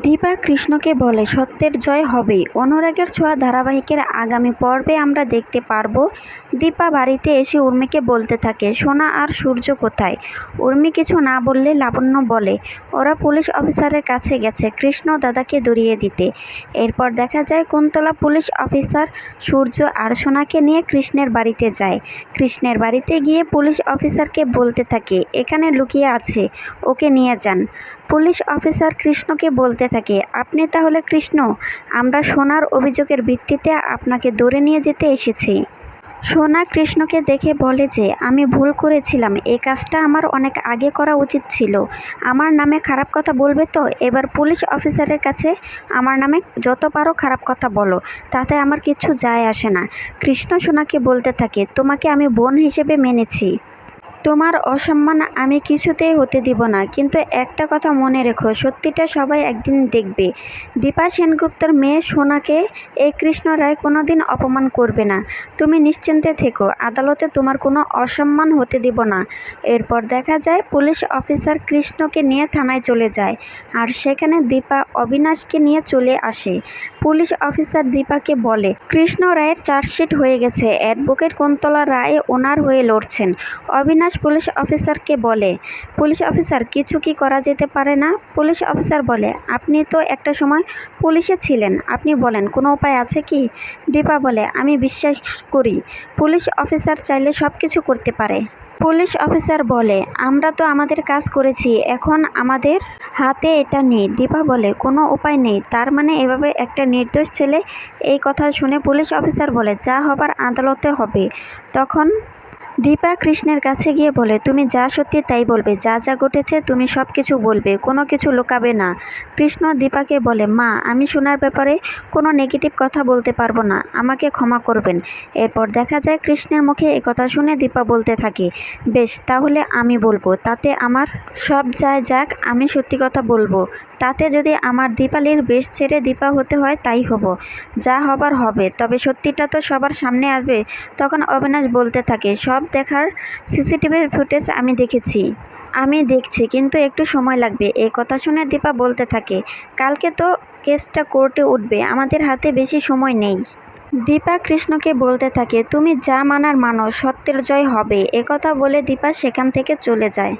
দীপা কৃষ্ণকে বলে, সত্যের জয় হবেই। অনুরাগের ছোঁয়া ধারাবাহিকের আগামী পর্বে আমরা দেখতে পারব। দীপা বাড়িতে এসে উর্মিকে বলতে থাকে, সোনা আর সূর্য কোথায়? উর্মি কিছু না বললে লাবণ্য বলে, ওরা পুলিশ অফিসারের কাছে গেছে। কৃষ্ণ দাদাকে দড়িয়ে দিতে। এরপর দেখা যায়, কুন্তলা পুলিশ অফিসার সূর্য আর সোনাকে নিয়ে কৃষ্ণের বাড়িতে যায়। কৃষ্ণের বাড়িতে গিয়ে পুলিশ অফিসারকে বলতে থাকে, এখানে লুকিয়ে আছে, ওকে নিয়ে যান। পুলিশ অফিসার কৃষ্ণকে বলতে থাকে, আপনি তাহলে কৃষ্ণ, আমরা সোনার অভিযোগের ভিত্তিতে আপনাকে ধরে নিয়ে যেতে এসেছি। সোনা কৃষ্ণকে দেখে বলে যে, আমি ভুল করেছিলাম, এই কাজটা আমার অনেক আগে করা উচিত ছিল। আমার নামে খারাপ কথা বলবে তো? এবার পুলিশ অফিসারের কাছে আমার নামে যত পারো খারাপ কথা বলো, তাতে আমার কিচ্ছু যায় আসে না। কৃষ্ণ সোনাকে বলতে থাকে, তোমাকে আমি বোন হিসেবে মেনেছি। তোমার অসম্মান আমি কিছুতেই হতে দিব না। কিন্তু একটা কথা মনে রেখো, সত্যিটা সবাই একদিন দেখবে। দীপা সেনগুপ্তর মেয়ে সোনাকে এই কৃষ্ণ রায় কোনোদিন অপমান করবে না। তুমি নিশ্চিন্তে থেকো, আদালতে তোমার কোনো অসম্মান হতে দিব না। এরপর দেখা যায়, পুলিশ অফিসার কৃষ্ণকে নিয়ে থানায় চলে যায় আর সেখানে দীপা অবিনাশকে নিয়ে চলে আসে। পুলিশ অফিসার দীপাকে বলে, কৃষ্ণ রায়ের চার্জশিট হয়ে গেছে, অ্যাডভোকেট কুন্তলা রায় ওনার হয়ে লড়ছেন। অবিনাশ পুলিশ অফিসারকে বলে, পুলিশ অফিসার, কিছু কি করা যেতে পারে না? পুলিশ অফিসার বলে, আপনি তো একটা সময় পুলিশে ছিলেন, আপনি বলেন, কোনো উপায় আছে কি? দীপা বলে, আমি বিশ্বাস করি, পুলিশ অফিসার চাইলে সব কিছু করতে পারে। পুলিশ অফিসার বলে, আমরা তো আমাদের কাজ করেছি, এখন আমাদের হাতে এটা নেই। দীপা বলে, কোনো উপায় নেই, তার মানে এভাবে একটা নির্দোষ ছেলে এই কথা শুনে পুলিশ অফিসার বলে, যা হবার আদালতে হবে। তখন দীপা কৃষ্ণের কাছে গিয়ে বলে, তুমি যা সত্যি তাই বলবে, যা যা ঘটেছে তুমি সব কিছু বলবে, কোনো কিছু লুকাবে না। কৃষ্ণ দীপাকে বলে, মা, আমি শোনার ব্যাপারে কোনো নেগেটিভ কথা বলতে পারব না, আমাকে ক্ষমা করবেন। এরপর দেখা যায় কৃষ্ণের মুখে এ কথা শুনে দীপা বলতে থাকে, বেশ, তাহলে আমি বলব, তাতে আমার সব যায় যাক, আমি সত্যি কথা বলব। তাতে যদি আমার দীপালির বেশ ছেড়ে দীপা হতে হয়, তাই হব। যা হবার হবে, তবে সত্যিটা তো সবার সামনে আসবে। তখন অবিনাশ বলতে থাকে, সব দেখার সিসিটিভির ফুটেজ আমি দেখেছি। আমি দেখছি, কিন্তু একটু সময় লাগবে। এই কথা শুনে দীপা বলতে থাকে, কালকে তো কেসটা কোর্টে উঠবে, আমাদের হাতে বেশি সময় নেই। দীপা কৃষ্ণকে বলতে থাকে, তুমি যা মানার মানো, সত্যের জয় হবে। একথা বলে দীপা সেখান থেকে চলে যায়।